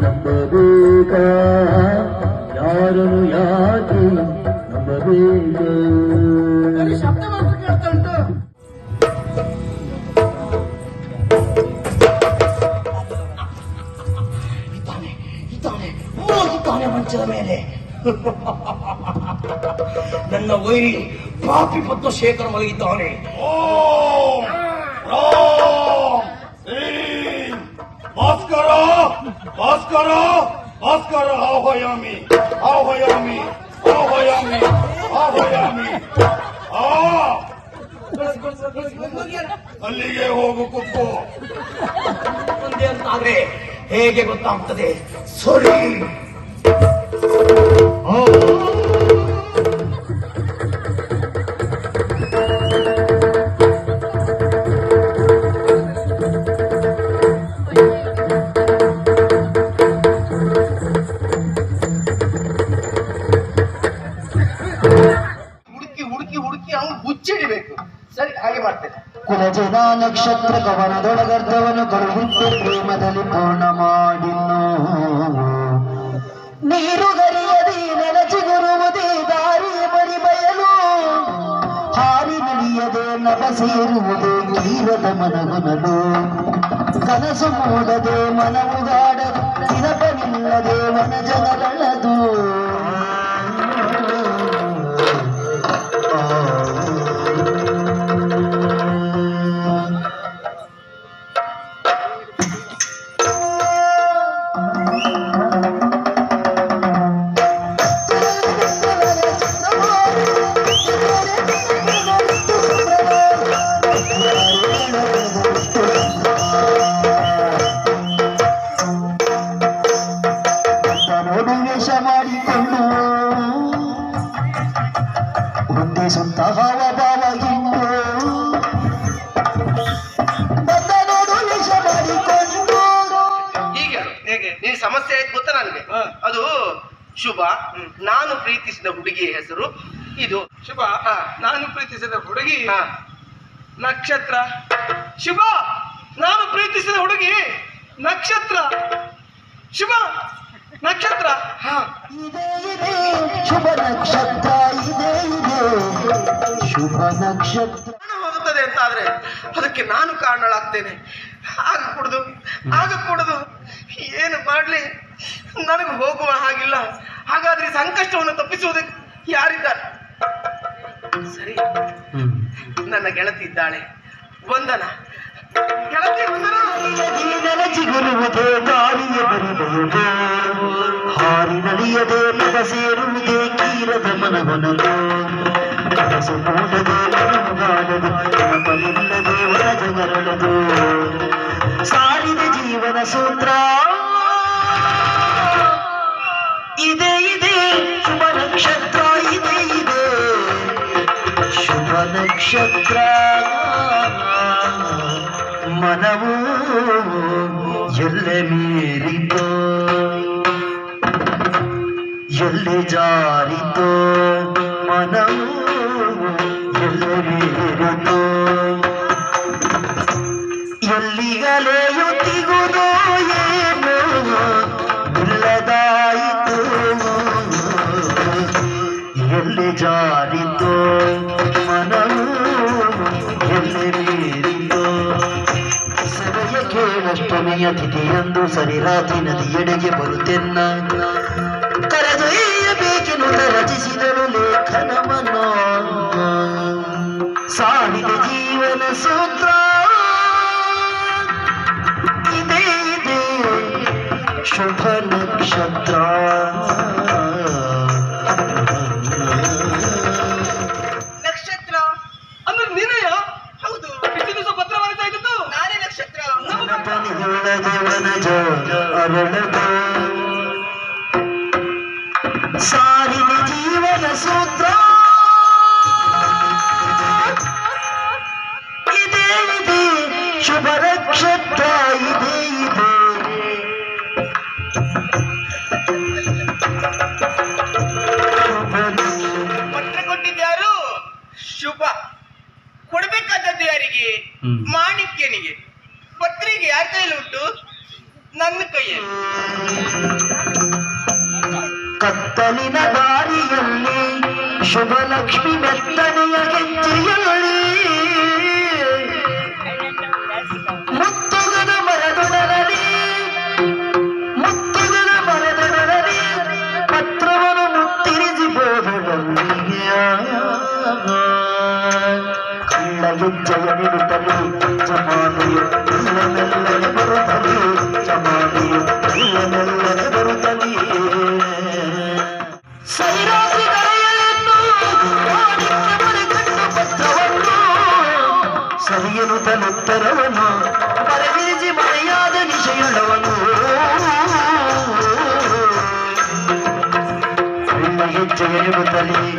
ನಂಬಬೇಕಾ? ಯಾರನ್ನು ಯಾಕೆ ನಂಬಬೇಕ? ಶಬ್ದ ಮಾತ್ರ ಕೇಳ್ತಾ ಉಂಟು. ಮಂಚದ ಮೇಲೆ. ನನ್ನ ವೈರಿ ಪಾಪಿ ಪದ್ಮಶೇಖರ್ ಮಲಗಿದ್ದಾನೆ. ಓ ಭಾಸ್ಕರ ಭಾಸ್ಕರ ಭಾಸ್ಕರ ಆಹ್ವಯಾಮಿ ಆಹ್ವಯಾಮಿ ಆಹ್ವಯಾಮಿ ಆಹ್ವಯಾಮಿ ಆ ಅಲ್ಲಿಗೆ ಹೋಗು ಕುಕ್ಕು ಮುಂದೆ ಅಂತಾದ್ರೆ ಹೇಗೆ ಗೊತ್ತಾಗ್ತದೆ? ಸರಿ ಕುಲಜನ ನಕ್ಷತ್ರ ಕವನದೊಳಗರ್ಧವನು ಕಳುಹಿಟ್ಟು ಪ್ರೇಮದಲ್ಲಿ ಪೂರ್ಣ ಮಾಡಿನ್ನು ನೀರು ಗರಿಯದಿ ನೆಲಚಿಗುರುವುದೇ ದಾರಿ ಬರಿ ಬಯಲು ಹಾರಿ ನಲಿಯದೆ ನಭ ಸೇರುವುದೇ ತೀರದ ಮನಗುನಲು ಕನಸು ಮೂಡದೆ ಮನವುಗಾಡದು ನಿರಪನಿಲ್ಲದೆ ವನ ಜನಗಳದು ಅದು ಶುಭ. ನಾನು ಪ್ರೀತಿಸಿದ ಹುಡುಗಿಯ ಹೆಸರು ಇದು. ಶುಭ? ಹಾ. ನಾನು ಪ್ರೀತಿಸಿದ ಹುಡುಗಿ? ಹಾ. ನಕ್ಷತ್ರ. ಶುಭ! ನಾನು ಪ್ರೀತಿಸಿದ ಹುಡುಗಿ? ನಕ್ಷತ್ರ. ಶುಭ! ನಕ್ಷತ್ರ. ಹಾ. ಇದೇ ಇದೆ. ಶುಭ ನಕ್ಷತ್ರ. ಇದೇ ಇದೆ. ಶುಭ ನಕ್ಷತ್ರ. ಹೋಗುತ್ತದೆ ಅಂತ ಆದ್ರೆ ಅದಕ್ಕೆ ನಾನು ಕಾರಣಳಾಗ್ತೇನೆ. ಆಗ ಕುಡ್ದು ಆಗ ಕುಡ್ದು ಏನು ಮಾಡ್ಲಿ? ನನಗೆ ಹೋಗುವ ಹಾಗಿಲ್ಲ. ಹಾಗಾದ್ರೆ ಸಂಕಷ್ಟವನ್ನು ತಪ್ಪಿಸುವುದಕ್ಕೆ ಯಾರಿದ್ದಾರೆ? ಸರಿ. ನನ್ನ ಗೆಳತಿ ಇದ್ದಾಳೆ. ವಂದನ. ಗೆಳತಿ ವಂದನ. ನೆಲಚಿಗುರುವುದೇ ಗಾಳಿಯ ಬರಿಬರುವುದು ಹಾರಿ ನಲಿಯದೆ ನಗ ಸೇರುವುದೇ ಕೀರದ ಮನವನಲು ಕನಸು ಮೂಡದೆ ಮನಗಾಡದು ನೆನಪಲಿಲ್ಲದೆ ಹೊರಜಗರಳದು ಸಾರಿದ ಜೀವನ ಸೂತ್ರ. నక్షత్ర మనము ఎల్లెమీరితో ఎల్లె జారితో. ಕೇಳಷ್ಟಮಿಯ ತಿಥಿಯಂದು ಸರಿರಾತ್ರಿ ನದಿಯೆಡೆಗೆ ಬರುತ್ತೆನ್ನ ಕರೆದೊಯ್ಯಬೇಕೆನ್ನುತ್ತ ರಚಿಸಿದಳು ಲೇಖನವನ್ನು. ಸಾವಿದ ಜೀವನ ಸೂತ್ರ. ಇದೇ ಇದೆ ಶುಭ ನಕ್ಷತ್ರ. ಸೂತ್ರ. ಇದೇ ಇದೆ ಶುಭ ನಕ್ಷತ್ರ ಇದೇ ಇದೆ. ಪತ್ರ ಕೊಟ್ಟಿದ್ಯಾರು? ಶುಭ. ಕೊಡ್ಬೇಕಾದದ್ದು ಯಾರಿಗೆ? ಮಾಣಿಕ್ಯನಿಗೆ. ಪತ್ರಿಕೆ ಯಾರ ಕೈಯಲ್ಲಿ ಉಂಟು ನನ್ನ ಕೈಯಲ್ಲಿ. ಒಡಲಿನ ದಾರಿಯಲ್ಲಿ ಶುಭಲಕ್ಷ್ಮಿ ಮೆತ್ತನೆಯ ಗೆಜ್ಜೆಯಲ್ಲಿ ಸರಿಯನು ತನುತ್ತರವನು ಬರಗಿರಿಸಿ ಮರೆಯಾದ ನಿಶೆಯುಳ್ಳವನು ನಿಮ್ಮ ಹೆಜ್ಜೆಯ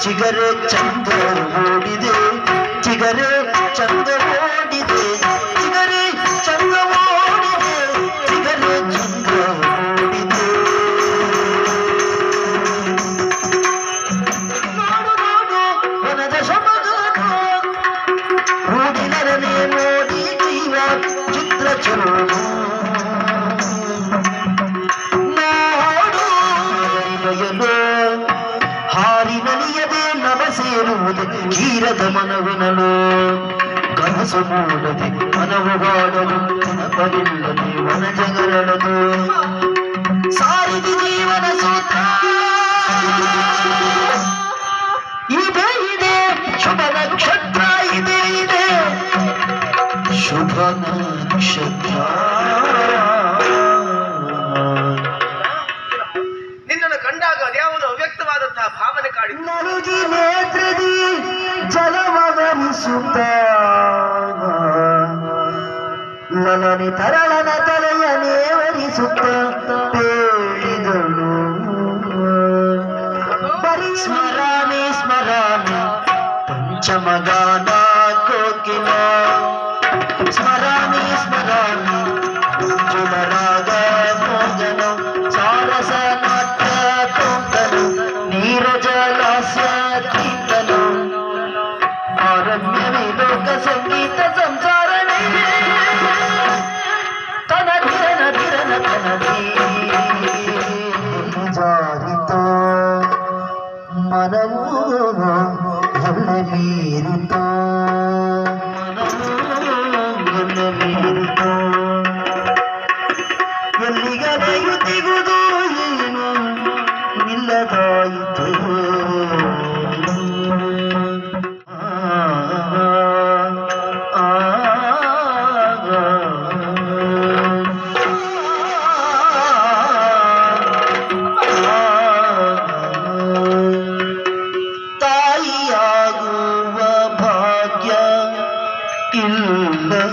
ಚಿಗರೆ ಚಂದ ಓಡಿದೆ ಚಿಗರೆ ಚಂದ ಓಡಿದೆ ಚಿಗರೆ ಚಂದ ಓಡಿದೆ ಚಿಗರೆ ಚಂದ ಓಡಿದೆ ನೋಡು ನೋಡು ವನದ ಶಮಗಾನ ರೂಢಿನರನೆ ನೋಡಿ ಜೀವ ಚಿತ್ರ ಚಲೋನು ಕ್ಷೀರದ ಮನವಿನಲು ಕನಸು ಮೂಡದೆ, ಕನವು ಹಾಡಲು ನೆನಪವಿಲ್ಲದೆ ವನ ಜಗರಳದು ಸಾರಿದಿ ಜೀವನ ಸೂತ್ರ. ಇದೆ ಇದೆ, ಶುಭ ನಕ್ಷತ್ರ, ಇದೆ ಇದೆ. ಶುಭ ನಕ್ಷತ್ರ. ನಿನ್ನನ್ನು ಕಂಡಾಗ ಅದ್ಯಾವುದೋ ಅವ್ಯಕ್ತವಾದಂತಹ ಭಾವನೆ ಕಾಡಿತು ನರುಗಿ ನೇತ್ರದಿ ಜಲವಗರಿಸುತ್ತ ಲಲನೆ ತರಳನ ತಲೆಯ ನೇವರಿಸುತ್ತ ಪೇಳಿದಳು ಬರೀ ಸ್ಮರಣೆ ಸ್ಮರಣೆ ಪಂಚಮಗಾನ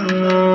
Mm-hmm.